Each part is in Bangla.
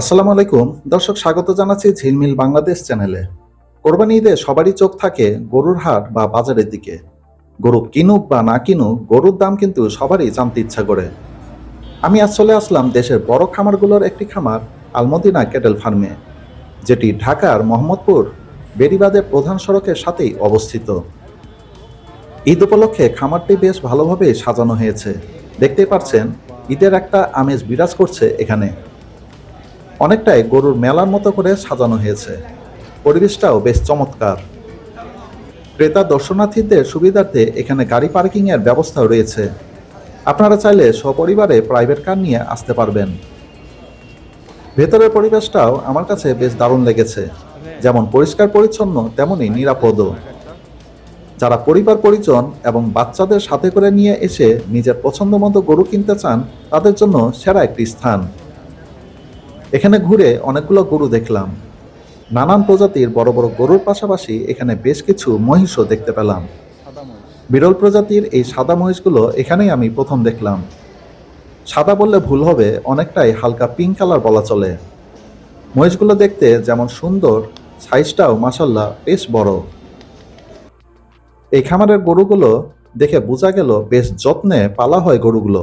আসসালামু আলাইকুম। দর্শক, স্বাগত জানাচ্ছি ঝিলমিল বাংলাদেশ চ্যানেলে। কোরবানি ঈদে সবারই চোখ থাকে গরুর হাট বা বাজারের দিকে। গরু কিনুক বা না কিনুক, গরুর দাম কিন্তু সবারই জানতে ইচ্ছা করে। আমি আজ চলে আসলাম দেশের বড় খামারগুলোর একটি খামার, আলমদিনা ক্যাটেল ফার্মে, যেটি ঢাকার মোহাম্মদপুর বেরিবাদের প্রধান সড়কের সাথেই অবস্থিত। ঈদ উপলক্ষে খামারটি বেশ ভালোভাবে সাজানো হয়েছে। দেখতে পাচ্ছেন ঈদের একটা আমেজ বিরাজ করছে এখানে। অনেকটাই গরুর মেলার মতো করে সাজানো হয়েছে। পরিবেশটাও বেশ চমৎকার। ক্রেতা, দর্শনার্থীদের সুবিধার্থে এখানে গাড়ি পার্কিংয়ের ব্যবস্থাও রয়েছে। আপনারা চাইলে সপরিবারে প্রাইভেট কার নিয়ে আসতে পারবেন। ভেতরের পরিবেশটাও আমার কাছে বেশ দারুণ লেগেছে। যেমন পরিষ্কার পরিচ্ছন্ন তেমনই নিরাপদও। যারা পরিবার পরিজন এবং বাচ্চাদের সাথে করে নিয়ে এসে নিজের পছন্দ মতো গরু কিনতে চান, তাদের জন্য সেরা একটি স্থান। এখানে ঘুরে অনেকগুলো গরু দেখলাম। নানান প্রজাতির বড় বড় গরুর পাশাপাশি এখানে বেশ কিছু মহিষও দেখতে পেলাম। বিরল প্রজাতির এই সাদা মহিষগুলো এখানেই আমি প্রথম দেখলাম। সাদা বললে ভুল হবে অনেকটাই হালকা পিঙ্ক কালার বলা চলে। মহিষগুলো দেখতে যেমন সুন্দর সাইজটাও মাসাল্লাহ বেশ বড়। এই খামারের গরুগুলো দেখে বোঝা গেল বেশ যত্নে পালা হয় গরুগুলো।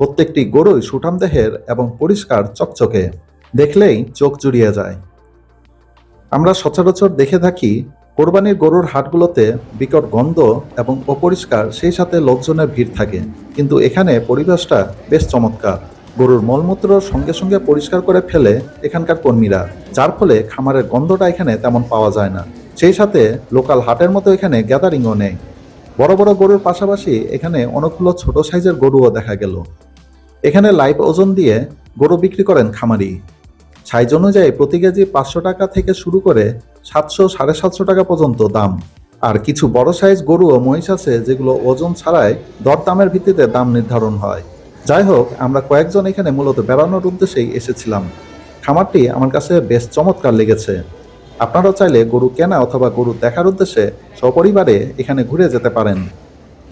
প্রত্যেকটি গরুই সুঠাম দেহের এবং পরিষ্কার চকচকে, দেখলেই চোখ জুড়িয়ে যায়। আমরা সচরাচর দেখে থাকি, কোরবানির গরুর হাটগুলোতে বিকট গন্ধ এবং অপরিষ্কার সেই সাথে লোকজনের ভিড় থাকে। কিন্তু এখানে পরিবেশটা বেশ চমৎকার। গরুর মলমূত্র সঙ্গে সঙ্গে পরিষ্কার করে ফেলে এখানকার কর্মীরা, যার ফলে খামারের গন্ধটা এখানে তেমন পাওয়া যায় না। সেই সাথে লোকাল হাটের মতো এখানে গ্যাদারিংও নেই। বড় বড় গরুর পাশাপাশি এখানে অনেকগুলো ছোট সাইজের গরুও দেখা গেল। এখানে লাইভ ওজন দিয়ে গরু বিক্রি করেন খামারি। সাইজ অনুযায়ী প্রতি কেজি পাঁচশো টাকা থেকে শুরু করে সাতশো, সাড়ে সাতশো টাকা পর্যন্ত দাম। আর কিছু বড় সাইজ গরু ও মহিষ আছে যেগুলো ওজন ছাড়াই দরদামের ভিত্তিতে দাম নির্ধারণ হয়। যাই হোক, আমরা কয়েকজন এখানে মূলত বেড়ানোর উদ্দেশ্যেই এসেছিলাম। খামারটি আমার কাছে বেশ চমৎকার লেগেছে। আপনারাও চাইলে গরু কেনা অথবা গরু দেখার উদ্দেশ্যে সপরিবারে এখানে ঘুরে যেতে পারেন।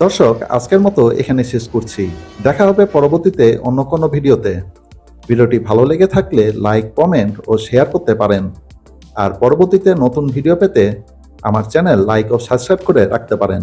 দর্শক, আজকের মতো এখানে শেষ করছি। দেখা হবে পরবর্তীতে অন্য কোনো ভিডিওতে। ভিডিওটি ভালো লেগে থাকলে লাইক, কমেন্ট ও শেয়ার করতে পারেন। আর পরবর্তীতে নতুন ভিডিও পেতে আমার চ্যানেল লাইক ও সাবস্ক্রাইব করে রাখতে পারেন।